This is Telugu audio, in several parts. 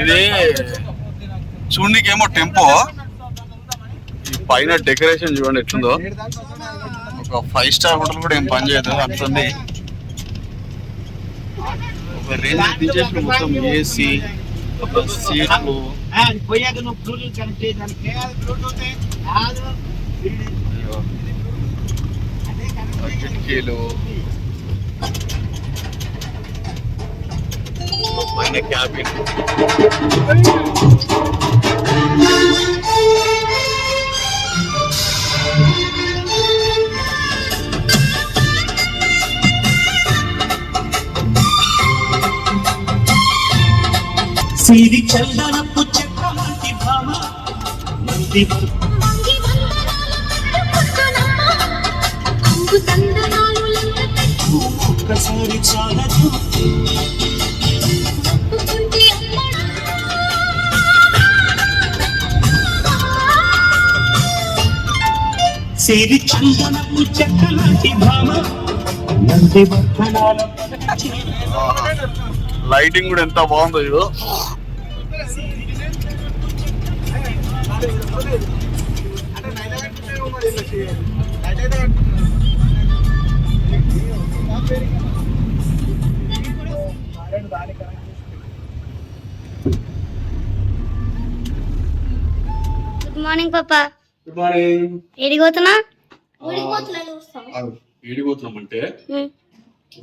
ఇది చూడనీకేమో టెంపో. పైన డెకరేషన్ చూడండి ఎట్లుందో. ఒక ఫైవ్ స్టార్ హోటల్ కూడా ఏం పని చేయదు అట్లుంది ఒక రేంజ్ దించేసి మొత్తం ఏసీ ఒక సీట్లు బ్లూటూత్ కనెక్ట్ చేయడానికి కిటికీలు పైన క్యాబిన్ సిరి చందనపు లాంటి భామ నంది. ఒక్కసారి చాలదు సిరి చందనపు భామ. నంది వర్ధనాల లైటింగ్ కూడా ఎంత బాగుందో చూడు గుడ్ మార్నింగ్ పాపా గుడ్ మార్నింగ్ ఎడిగోతున్నా ఏడిపోతున్నాం అంటే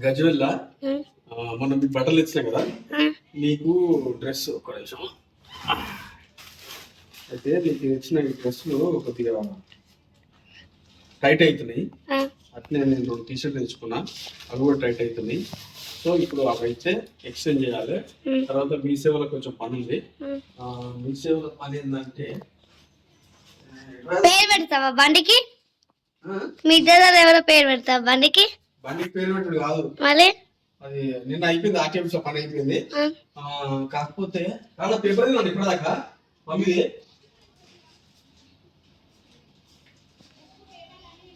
గజ్వెల్ల మొన్న మీకు బట్టలు ఇచ్చినాయి కదా? నీకు డ్రెస్ ఒక నిమిషం. అయితే నీకు ఇచ్చిన ఈ డ్రెస్లు కొద్దిగా టైట్ అవుతున్నాయి అట్లే నేను రెండు టీ షర్ట్ తెచ్చుకున్నా. అవి కూడా టైట్ అవుతున్నాయి సో ఇప్పుడు అవి అయితే ఎక్స్చేంజ్ చేయాలి తర్వాత మీ సేవలో కొంచెం పని ఉంది. మీ సేవలో పని ఏంటంటే పేరు పెడతావా బండికి? మీ ఇద్దరు ఎవరో పేరు పెడతావా బండికి? బండికి పేరు పెట్టుడు కాదు. మళ్ళీ? అది నిన్న అయిపోయింది ఆర్టీఎంస్ పని అయిపోయింది. కాకపోతే చాలా పేపర్ ఇవ్వండి ఇప్పటిదాకా మమ్మీ.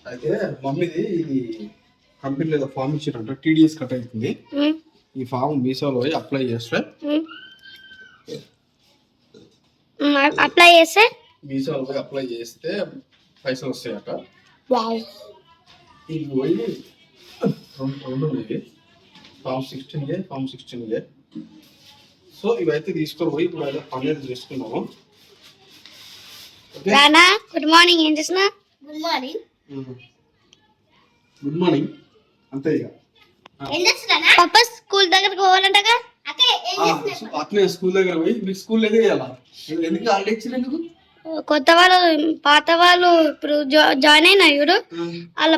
అయితే మమ్మీది ఇది కంపెనీలో ఏదో ఫామ్ ఇచ్చారంట టీడీఎస్ కట్ అవుతుంది ఈ ఫామ్ మీసోలో అప్లై చేస్తే. అప్లై చేస్తే? మీసోలో పోయి అప్లై చేస్తే పైసలు వస్తాయట. ఇది పోయి రెండు రెండు ఉన్నాయి. Form sixteen A form sixteen A so ఇవైతే తీసుకొని పోయి ఇప్పుడు అయితే చేసుకున్నాము రానా గుడ్ మార్నింగ్. ఏం చేస్తున్నా? Good morning. Good morning. అంతే ఇక. పాప స్కూల్ దగ్గరకు పోవాలంటగా. ఆ, అట్లే స్కూల్ దగ్గర పోయి మీకు స్కూల్ దగ్గర ఎందుకు ఇచ్చిన ఎందుకు? కొత్త వాళ్ళు పాత వాళ్ళు ఇప్పుడు జా- జాయిన్ అయినా చూడు. వాళ్ళ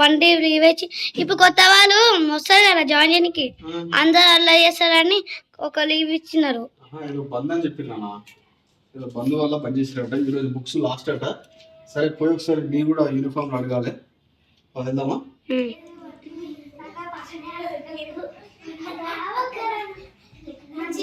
వన్ డే లీవ్ ఇచ్చి ఇప్పుడు కొత్త వాళ్ళు వస్తారు కదా జాయిన్ చేయడానికి అందరు అలా చేస్తారని ఒక లీవ్ ఇచ్చినారు. బంద్ అని చెప్పినా బంద్ వల్ల ఈరోజు బుక్స్ లాస్ట్ అట సరే పోయి ఒకసారి నీ కూడా యూనిఫామ్ అడగాలి. వెళ్దామా ఉమ్. ఫస్ట్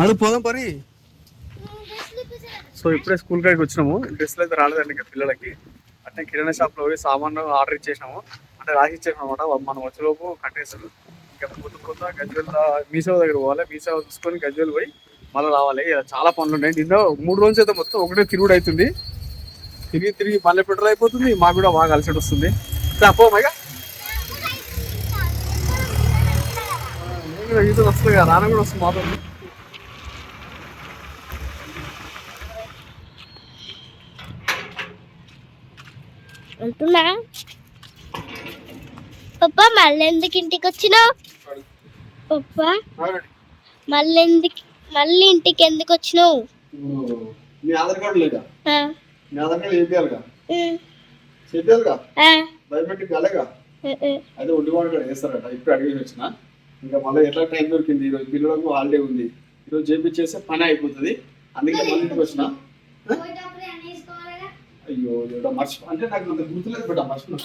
అడు పోదాం పని సో ఇప్పుడే స్కూల్ కాడికి వచ్చినాము. డ్రెస్సులు అయితే రాలేదండి ఇంకా పిల్లలకి. అంటే కిరాణా షాప్లో పోయి సామాన్లు ఆర్డర్ ఇచ్చేసినాము. అంటే రాసి ఇచ్చేసాం అనమాట మనం వచ్చేలోపు కట్టేస్తారు. ఇంకా కొత్త కొత్త గజ్వెల్ మీసేవ దగ్గర పోవాలి. మీసేవ చూసుకొని గజ్వెల్ పోయి మళ్ళీ రావాలి. ఇలా చాలా పనులు ఉన్నాయి. నిన్న మూడు రోజులు అయితే మొత్తం ఒకటే తిరుగుడు అవుతుంది. తిరిగి తిరిగి మళ్ళీ పెట్రోల్ అయిపోతుంది. మాకు కూడా బాగా అలసట వస్తుంది. పోమాయిగా ఈత వస్తుంది కదా. రాన కూడా వస్తుంది మాత్రం వెళ్తున్నా పప్ప మళ్ళీ ఎందుకు ఇంటికి వచ్చినావు? పప్ప మళ్ళీ ఎందుకు మళ్ళీ ఇంటికి ఎందుకు వచ్చినావు? మీ ఆధార్ కార్డు లేదా? మీ ఆధార్ కార్డు చేపియాలిగా చేపియాలిగా బయోమెట్రిక్. అయితే ఒడ్డు వాడు వేస్తారట ఇప్పుడు అడిగేసి వచ్చిన. ఇంకా మళ్ళీ ఎట్లా టైం దొరికింది? ఈరోజు పిల్లలకు హాలిడే ఉంది. ఈరోజు చేపించేస్తే పని అయిపోతుంది. అందుకే మళ్ళీ ఇంటికి వచ్చిన. అయ్యో ఏదో మర్చిపో అంటే నాకు అంత గుర్తులేదు బిడ్డ మర్చిపోయినా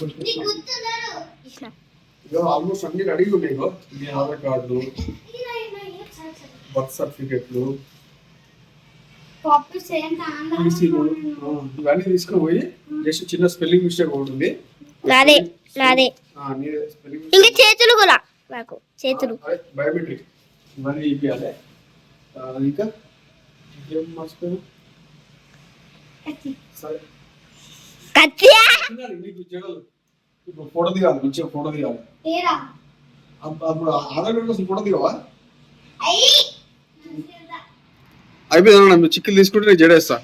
ఇగో ఆల్మోస్ట్ అన్ని రెడీగా ఉన్నాయి మీ ఆధార్ కార్డులు ఇది ఇది ఇది సరే బర్త్ సర్టిఫికెట్లు ఇవన్నీ తీసుకుని పోయి జస్ట్ చిన్న స్పెల్లింగ్ మిస్టేక్ ఒకటి ఉంది. నాదే నాదే. ఆ, నీదే స్పెల్లింగ్ ఇంకా చేతులు కూడా నాకు చేతులు. బయోమెట్రిక్. ఇవన్నీ ఇప్పించాలి ఇంకా? ఇంకేం మర్చిపోయాను సరే. జడలు ఇప్పుడు ఫోటో దిగాలి మంచిగా ఫోటో దిగాలి. ఏరా అప్పుడు అప్పుడు ఆధార్ కార్డు కోసం ఫోటో దిగవా? అయ్యి. అయిపోయింది చిక్కులు తీసుకుంటే నేను జడేస్తా.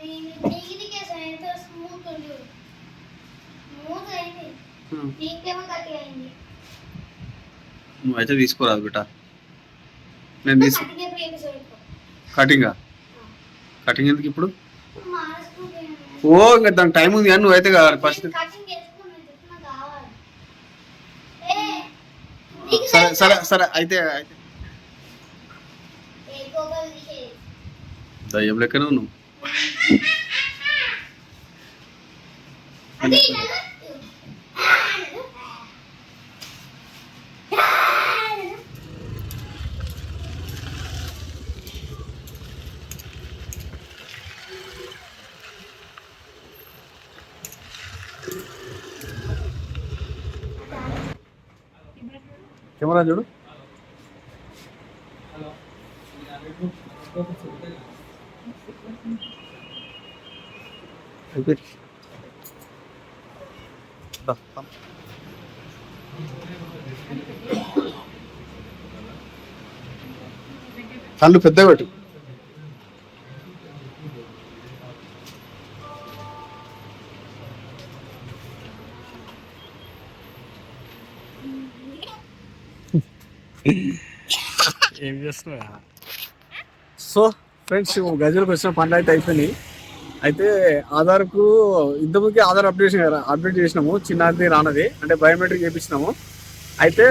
నీకే ఎంత స్మూత్ ఉంది స్మూత్ అయింది నీకేమో గట్టిగా అయింది. నువ్వు అయితే తీసుకోరాదు బిడ్డ. నేను తీసు కటింగా కటింగ్ ఎందుకు ఇప్పుడు? ఓ ఇంకా దాని టైం ఉంది కానీ నువ్వైతే కావాలి ఫస్ట్ సరే సరే సరే అయితే అయితే. దయ్యం లెక్కనే నువ్వు కెమెరా చూడు. కళ్ళు పెద్దగా పెట్టు. చేస్తున్నా సో ఫ్రెండ్స్ గజలకు వచ్చిన పనులు అయితే అయిపోయినాయి అయితే ఆధార్కు ఇంతకుముందుకే ఆధార్ అప్డేషన్ అప్డేట్ చేసినాము. చిన్నది రానది అంటే బయోమెట్రిక్ చేయించినాము అయితే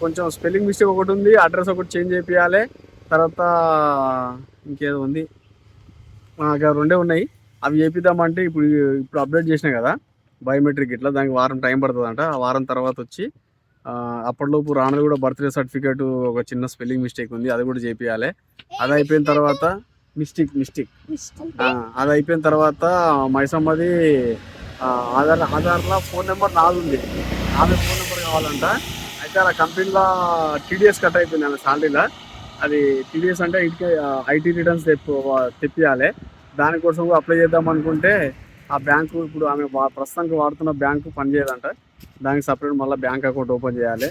కొంచెం స్పెల్లింగ్ మిస్టేక్ ఒకటి ఉంది అడ్రస్ ఒకటి చేంజ్ చేయాలి తర్వాత ఇంకేదో ఉంది. నాకు రెండే ఉన్నాయి. అవి చేపిద్దామంటే ఇప్పుడు ఇప్పుడు అప్డేట్ చేసినా కదా బయోమెట్రిక్ ఇట్లా దానికి వారం టైం పడుతుందంట. ఆ వారం తర్వాత వచ్చి అప్పటిలోపు రానది కూడా బర్త్డే సర్టిఫికేట్ ఒక చిన్న స్పెల్లింగ్ మిస్టేక్ ఉంది అది కూడా చేపియాలి. అది అయిపోయిన తర్వాత మిస్టేక్ మిస్టేక్. అది అయిపోయిన తర్వాత మైసమ్మది ఆధార్ ఆధార్లో ఫోన్ నెంబర్ నాది ఉంది. ఆమె ఫోన్ నెంబర్ కావాలంట. అయితే అలా కంపెనీలో టీడీఎస్ కట్ అయిపోయింది ఆమె శాలరీలో అది టీడీఎస్ అంటే ఇంటికి ఐటీ రిటర్న్స్ తెప్పు తెప్పియాలి. దానికోసం అప్లై చేద్దాం అనుకుంటే ఆ బ్యాంకు ఇప్పుడు ఆమె ప్రస్తుతానికి వాడుతున్న బ్యాంకు పనిచేయదంట. దానికి సపరేట్ మళ్ళీ బ్యాంక్ అకౌంట్ ఓపెన్ చేయాలి.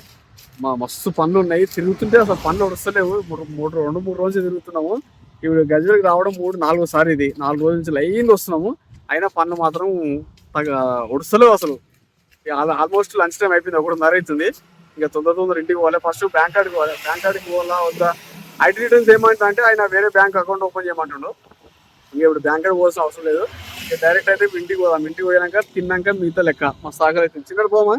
మా మస్తు పనులు ఉన్నాయి తిరుగుతుంటే అసలు పనులు వస్తలేవు మూడు మూడు రెండు మూడు రోజులు తిరుగుతున్నాము. ఇప్పుడు గజలకు రావడం మూడు నాలుగోసారి ఇది. నాలుగు రోజుల నుంచి లైన్గా వస్తున్నాము. అయినా పనులు మాత్రం తగ ఒడుస్తలేవు అసలు. ఆల్మోస్ట్ లంచ్ టైం అయిపోయింది. ఒకటిన్నర అవుతుంది. ఇంకా తొందర తొందర ఇంటికి పోవాలి. ఫస్ట్ బ్యాంక్ కార్డుకి పోవాలి. బ్యాంక్ కార్డుకి పోవాలా వద్దా? ఐటీ రిటర్న్స్ ఏమంటా అంటే ఆయన వేరే బ్యాంక్ అకౌంట్ ఓపెన్ చేయమంటుండు. ఇంకా ఇప్పుడు బ్యాంక్ పోవాల్సిన అవసరం లేదు. ఇంకా డైరెక్ట్ అయితే ఇంటికి పోదాం. ఇంటికి పోయాక తిన్నాక మిగతా లెక్క. మా ఆకలి అవుతుంది చిన్నడు పోమా?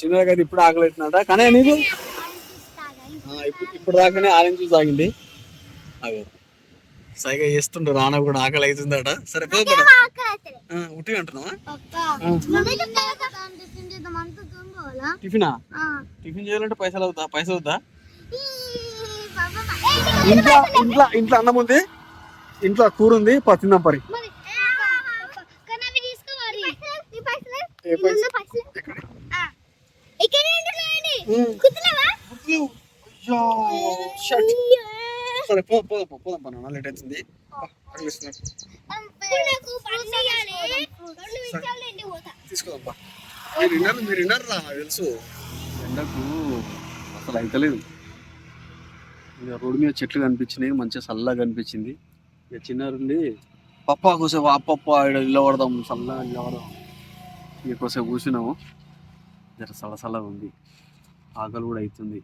చిన్నగా అయితే ఇప్పుడు ఆకలి అవుతుందట. కానీ నీకు? ఇప్పుడు ఇప్పుడు దాకానే ఆరెంజ్ జ్యూస్ తాగింది. అగో సైగా చేస్తుండ్రు రానా కూడా ఆకలి అవుతుందట. సరే పో పద. ఆ, ఉట్టిగా అంటున్నావా? టిఫినా? టిఫిన్ చేయాలంటే పైసలు అవుతా? పైసలు అవుతా? ఇంట్లో ఇంట్లో ఇంట్లో అన్నం ఉంది? ఇంట్లో కూర ఉంది తిందాం పరి. సరే పోదాం పోదాం లేట్ అవుతుంది. తీసుకోదాం. మీరు విన్నారు మీరు విన్నారు రా నాకు తెలుసు. ఎండకు అసలు అయితలేదు. రోడ్డు మీద చెట్లు కనిపించినాయి మంచిగా చల్లగా కనిపించింది చిన్నారుండి పప్ప కోసేపు అప్పప్ప ఇక్కడ నిలబడదాం చల్లగా నిలబడదాం. ఇక కోసేపు కూర్చున్నాము. జర చల్లగా ఉంది. ఆకలి కూడా అవుతుంది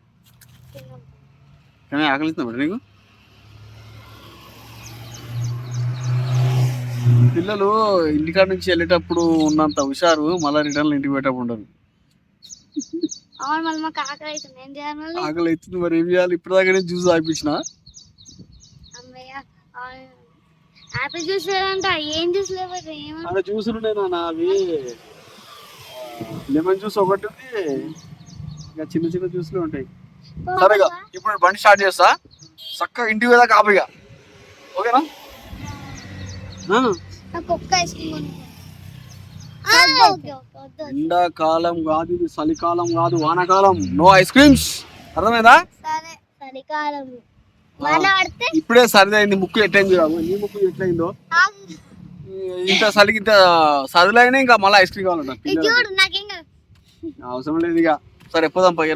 కానీ ఆకలి అవుతుందా మరి నీకు? పిల్లలు ఇంటికాడ నుంచి వెళ్ళేటప్పుడు ఉన్నంత హుషారు మళ్ళీ రిటర్న్ ఇంటికి పోయేటప్పుడు మాకు ఆకలి అవుతుంది మరి ఏం చేయాలి? ఇప్పుడు దాకా జ్యూస్ తాగిపించిన. యాపిల్ జ్యూస్ లేదంట ఏం జ్యూస్ లేకపోతే ఏమో అక్కడ జ్యూసులు ఉన్నాయి నాన్న అవి లెమన్ జ్యూస్ ఒకటి ఉంది ఇంకా చిన్న చిన్న జ్యూస్లు ఉంటాయి. సరేగా ఇప్పుడు బండి స్టార్ట్ చేస్తా. చక్కగా ఇంటికి పోయేదాకా ఆపేగా ఓకేనా? నాకు ఒక్క ఐస్ క్రీమ్ ఎండాకాలం కాదు ఇది చలికాలం కాదు వానాకాలం. No ice creams. అర్థమైందా? సరే చలికాలం ఇప్పుడే సరిదైంది ముక్కు ఎట్టయింది కాదు నీ ముక్కు ఎట్లయిందో ఇంత చలికి ఇంత సదులైనా ఇంకా మళ్ళీ ఐస్ క్రీమ్ కావాలంట అవసరం లేదు ఇక. సరే పోదాం పై